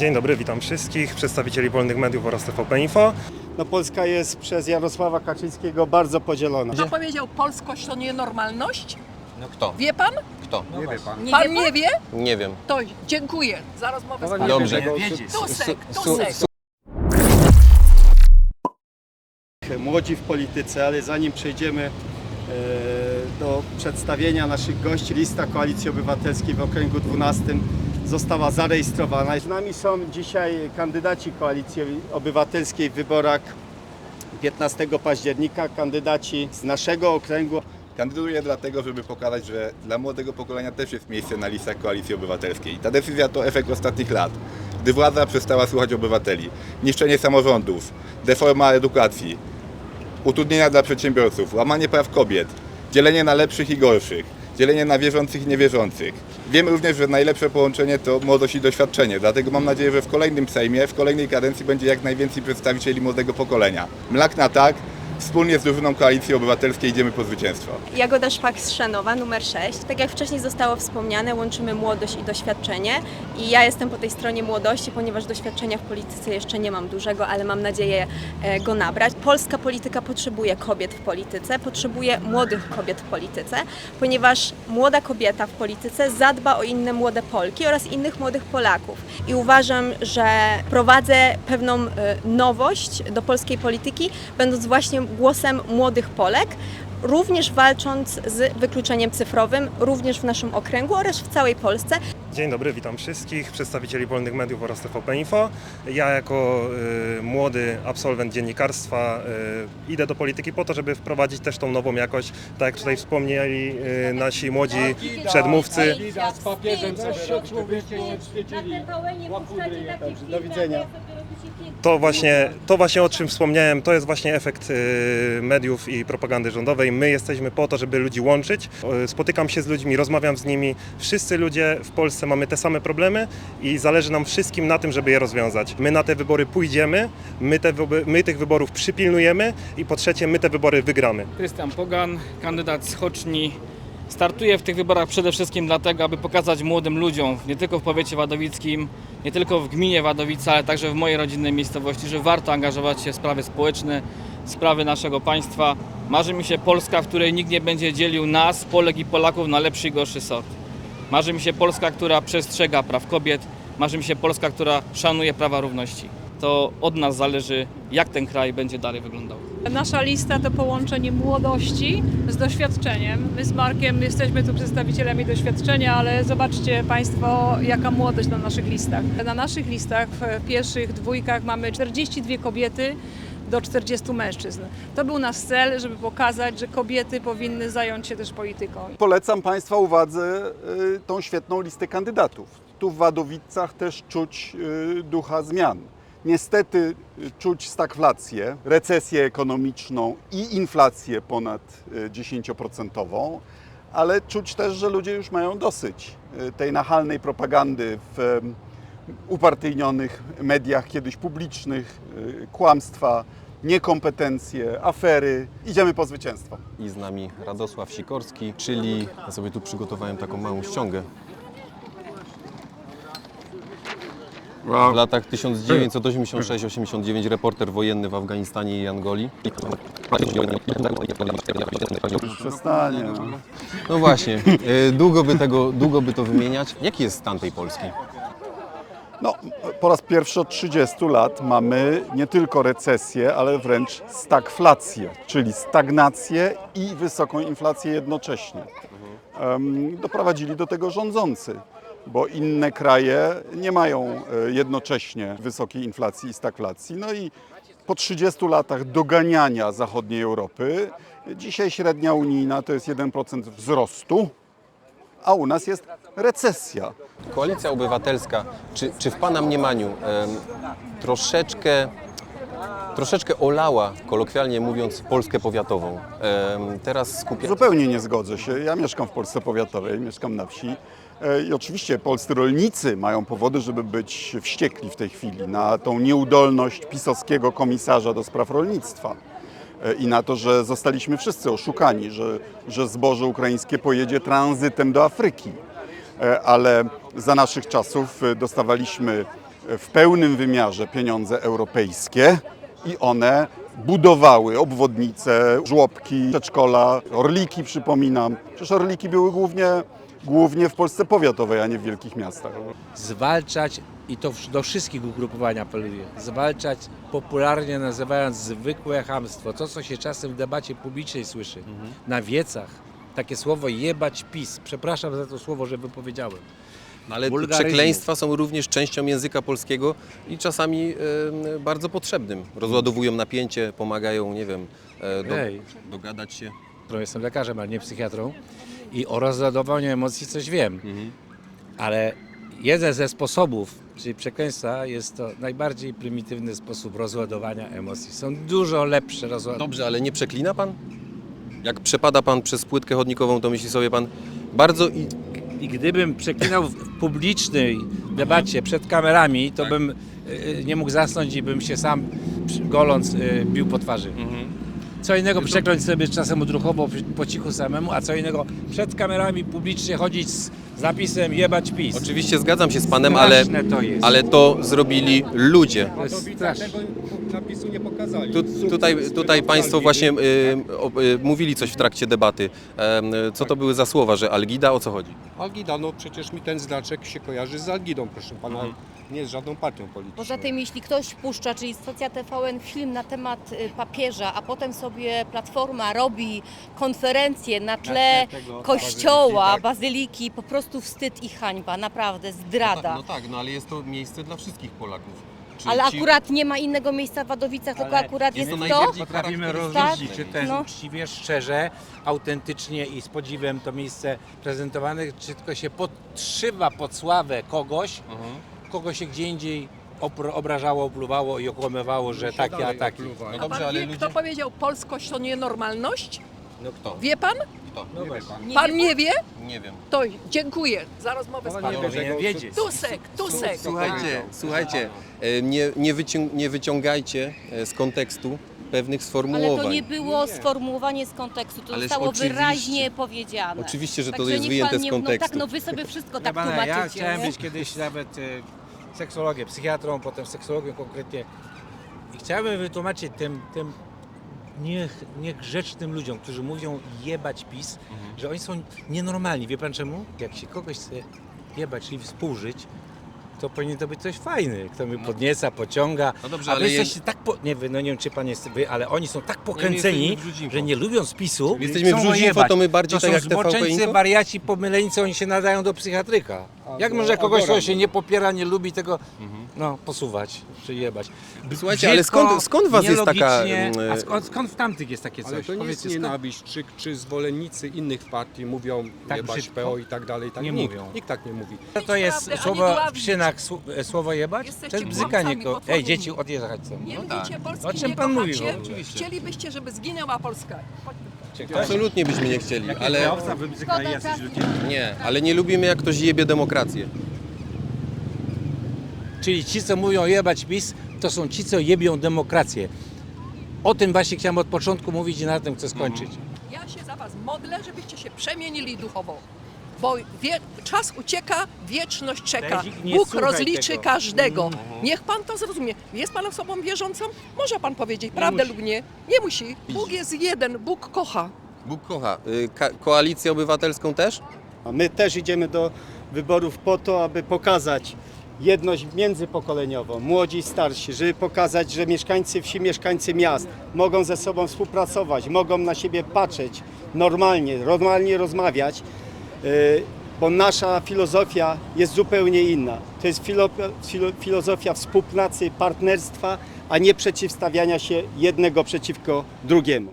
Dzień dobry, witam wszystkich, przedstawicieli wolnych mediów oraz TVP Info. No Polska jest przez Jarosława Kaczyńskiego bardzo podzielona. Kto powiedział polskość to nienormalność? No kto? Wie pan? Kto? Nie wie pan. pan nie wie? Nie wiem. To dziękuję za rozmowę z panem. Dobrze. Tusek, tusek. Młodzi w polityce, ale zanim przejdziemy e, do przedstawienia naszych gości, lista Koalicji Obywatelskiej w okręgu 12 została zarejestrowana. Z nami są dzisiaj kandydaci Koalicji Obywatelskiej w wyborach 15 października, kandydaci z naszego okręgu. Kandyduję dlatego, żeby pokazać, że dla młodego pokolenia też jest miejsce na listach Koalicji Obywatelskiej. Ta decyzja to efekt ostatnich lat, gdy władza przestała słuchać obywateli. Niszczenie samorządów, deforma edukacji, utrudnienia dla przedsiębiorców, łamanie praw kobiet, dzielenie na lepszych i gorszych, dzielenie na wierzących i niewierzących. Wiemy również, że najlepsze połączenie to młodość i doświadczenie, dlatego mam nadzieję, że w kolejnym Sejmie, w kolejnej kadencji będzie jak najwięcej przedstawicieli młodego pokolenia. Mlak na tak, wspólnie z drużyną Koalicji Obywatelskiej idziemy po zwycięstwo. Jagoda Szpak z Szanowa, numer 6. Tak jak wcześniej zostało wspomniane, łączymy młodość i doświadczenie. I ja jestem po tej stronie młodości, ponieważ doświadczenia w polityce jeszcze nie mam dużego, ale mam nadzieję e, go nabrać. Polska polityka potrzebuje kobiet w polityce, potrzebuje młodych kobiet w polityce, ponieważ młoda kobieta w polityce zadba o inne młode Polki oraz innych młodych Polaków. I uważam, że prowadzę pewną e, nowość do polskiej polityki, będąc właśnie głosem młodych Polek, również walcząc z wykluczeniem cyfrowym, również w naszym okręgu oraz w całej Polsce. Dzień dobry, witam wszystkich, przedstawicieli wolnych mediów oraz TVP Info. Ja jako y, młody absolwent dziennikarstwa y, idę do polityki po to, żeby wprowadzić też tą nową jakość, tak jak tutaj wspomnieli y, nasi młodzi przedmówcy. z papieżem sobie Do widzenia. To właśnie, to właśnie o czym wspomniałem, to jest właśnie efekt y, mediów i propagandy rządowej. My jesteśmy po to, żeby ludzi łączyć. Y, Spotykam się z ludźmi, rozmawiam z nimi. Wszyscy ludzie w Polsce mamy te same problemy i zależy nam wszystkim na tym, żeby je rozwiązać. My na te wybory pójdziemy, my, te, my tych wyborów przypilnujemy i po trzecie, my te wybory wygramy. Krystian Pogan, kandydat z Choczni. Startuję w tych wyborach przede wszystkim dlatego, aby pokazać młodym ludziom, nie tylko w powiecie wadowickim, nie tylko w gminie Wadowica, ale także w mojej rodzinnej miejscowości, że warto angażować się w sprawy społeczne, sprawy naszego państwa. Marzy mi się Polska, w której nikt nie będzie dzielił nas, Polek i Polaków na lepszy i gorszy sort. Marzy mi się Polska, która przestrzega praw kobiet. Marzy mi się Polska, która szanuje prawa równości. To od nas zależy, jak ten kraj będzie dalej wyglądał. Nasza lista to połączenie młodości z doświadczeniem. My z Markiem jesteśmy tu przedstawicielami doświadczenia, ale zobaczcie Państwo, jaka młodość na naszych listach. Na naszych listach w pierwszych dwójkach mamy 42 kobiety do 40 mężczyzn. To był nasz cel, żeby pokazać, że kobiety powinny zająć się też polityką. Polecam Państwa uwadze y, tą świetną listę kandydatów. Tu w Wadowicach też czuć y, ducha zmian. Niestety y, czuć stagflację, recesję ekonomiczną i inflację ponad y, 10%, ale czuć też, że ludzie już mają dosyć tej nachalnej propagandy w upartyjnionych mediach kiedyś publicznych, y, kłamstwa, niekompetencje, afery. Idziemy po zwycięstwo. I z nami Radosław Sikorski, czyli ja sobie tu przygotowałem taką małą ściągę. W latach 1986-89 reporter wojenny w Afganistanie i Angolii. Przestanie. No. No właśnie, y, długo by, tego, długo by to wymieniać. Jaki jest stan tej Polski? No, po raz pierwszy od 30 lat mamy nie tylko recesję, ale wręcz stagflację, czyli stagnację i wysoką inflację jednocześnie. Doprowadzili do tego rządzący, bo inne kraje nie mają e, jednocześnie wysokiej inflacji i stagflacji. No i po 30 latach doganiania zachodniej Europy, dzisiaj średnia unijna to jest 1% wzrostu, a u nas jest recesja. Koalicja Obywatelska, czy, czy w Pana mniemaniu em, troszeczkę, troszeczkę olała, kolokwialnie mówiąc, Polskę powiatową? Em, teraz skupia... Zupełnie nie zgodzę się. Ja mieszkam w Polsce powiatowej, mieszkam na wsi. E, I oczywiście polscy rolnicy mają powody, żeby być wściekli w tej chwili na tą nieudolność pisowskiego komisarza do spraw rolnictwa E, i na to, że zostaliśmy wszyscy oszukani, że, że zboże ukraińskie pojedzie tranzytem do Afryki. E, Ale za naszych czasów e, dostawaliśmy w pełnym wymiarze pieniądze europejskie i one budowały obwodnice, żłobki, przedszkola, orliki przypominam. Przecież orliki były głównie, głównie w Polsce powiatowej, a nie w wielkich miastach. zwalczać i to do wszystkich ugrupowań apeluję, zwalczać popularnie nazywając zwykłe chamstwo, to co się czasem w debacie publicznej słyszy, na wiecach, takie słowo jebać PiS, przepraszam za to słowo, że wypowiedziałem. No, ale przekleństwa są również częścią języka polskiego i czasami e, bardzo potrzebnym. Rozładowują napięcie, pomagają, nie wiem, e, do, Ej. dogadać się. Bo jestem lekarzem, ale nie psychiatrą i o rozładowaniu emocji coś wiem, ale jeden ze sposobów, czyli przekleństwa, jest to najbardziej prymitywny sposób rozładowania emocji. Są dużo lepsze rozładowania. Dobrze, ale nie przeklina pan? Jak przepada pan przez płytkę chodnikową, to myśli sobie pan bardzo i I gdybym przeklinał w publicznej debacie przed kamerami, to Tak. bym y, nie mógł zasnąć i bym się sam przy- goląc y, bił po twarzy. Mhm. Co innego przekląć sobie czasem odruchowo po cichu samemu, a co innego przed kamerami publicznie chodzić z, z napisem jebać PiS. Oczywiście zgadzam się z panem, ale, Straszne to jest. ale to zrobili ludzie. To jest straszne. napisu nie pokazali. Tu, tutaj, tutaj Państwo właśnie y, o, y, mówili coś w trakcie debaty. Em, co to były za słowa, że Algida, o co chodzi? Algida, no przecież mi ten znaczek się kojarzy z Algidą, proszę pana, Mhm. Nie z żadną partią polityczną. Poza tym, jeśli ktoś puszcza, czyli stacja TVN, film na temat y, papieża, a potem sobie Platforma robi konferencję na tle tle tego kościoła, bazyliki, tak. bazyliki, po prostu wstyd i hańba, naprawdę zdrada. No tak, no ale jest to miejsce dla wszystkich Polaków. Czy Ale ci- akurat nie ma innego miejsca w Wadowicach, tylko Ale akurat jest jest, to to. najbardziej Potrafimy charakterystyczne rozróżnić, czy to jest No. uczciwie, szczerze, autentycznie i z podziwem to miejsce prezentowane, czy tylko się podszywa pod sławę kogoś, Mhm. Kogo się gdzie indziej opr- obrażało, opluwało i okłamywało, że takie, a takie. No A dobrze, pan ale wie, ludzie... kto powiedział polskość to nienormalność? No kto? Wie pan? Kto? No właśnie. Nie Pan nie wie? Nie wiem. To dziękuję za rozmowę z Pan panem. nie powinien wiedzieć. Tusek, Tusek. Słuchajcie, słuchajcie, e, nie, nie, wycią, nie wyciągajcie e, z kontekstu pewnych Ale sformułowań. to nie było sformułowanie z kontekstu, to Ależ zostało oczywiście. wyraźnie powiedziane. Oczywiście, że to Także jest niech wyjęte z nie- kontekstu. No tak, no wy sobie wszystko Wie tak pana, tłumaczycie. ja chciałem nie? być kiedyś nawet y, seksologiem, psychiatrą, potem seksologiem konkretnie. I chciałbym wytłumaczyć tym, tym niech, niegrzecznym ludziom, którzy mówią jebać PiS, Mhm. że oni są nienormalni. Wie pan czemu? Jak się kogoś chce jebać, czyli współżyć, to powinien to być coś fajny, kto mnie podnieca, pociąga. No dobrze, A ale je- jesteście tak, po, nie wy, no nie wiem czy pan jest wy, ale oni są tak pokręceni, Rzucinfo. że nie lubiąc PiSu, My jesteśmy w jebać. to my bardziej to tak są jak TVP wariaci, pomyleńcy, oni się nadają do psychiatryka. Jak może kogoś, kto się nie popiera, nie lubi tego, no, posuwać, czy jebać. Słuchajcie, ale skąd- skąd was jest taka, nielogicznie- A skąd, skąd w tamtych jest takie coś? Ale to nie jest Powiedzcie, skąd? nienawiść, czy, czy zwolennicy innych partii mówią Tak jebać brzydko? PO i tak dalej. Tak Nie nikt, mówią. Nikt tak nie mówi. Co to jest Prawdę, a nie słowo w dławić. szynach, sł- e, słowo jebać? Jesteście To jest bzykanie. kłamcami Ko- Ej, potwornymi. dzieci, odjechać chcą. Nie No lubicie tak. Polski, O czym nie pan kochacie. mówił? Oczywiście. Chcielibyście, żeby zginęła Polska. Absolutnie byśmy nie chcieli, ale jacyś ludzie. nie, ale nie lubimy jak ktoś jebie demokrację. Czyli ci, co mówią jebać PiS, to są ci, co jebią demokrację. O tym właśnie chciałem od początku mówić i na tym chcę skończyć. Ja się za was modlę, żebyście się przemienili duchowo. Bo wie, czas ucieka, wieczność czeka. Nie Bóg słuchaj rozliczy tego. każdego. Niech pan to zrozumie. Jest pan osobą wierzącą? Może pan powiedzieć prawdę musi. lub nie. Nie musi. Bóg jest jeden, Bóg kocha. Bóg kocha. Y, Ka- koalicję obywatelską też? A my też idziemy do wyborów po to, aby pokazać jedność międzypokoleniową, młodzi i starsi, żeby pokazać, że mieszkańcy wsi, mieszkańcy miast mogą ze sobą współpracować, mogą na siebie patrzeć normalnie, normalnie rozmawiać, bo nasza filozofia jest zupełnie inna. To jest filo, filo, filozofia współpracy, partnerstwa, a nie przeciwstawiania się jednego przeciwko drugiemu.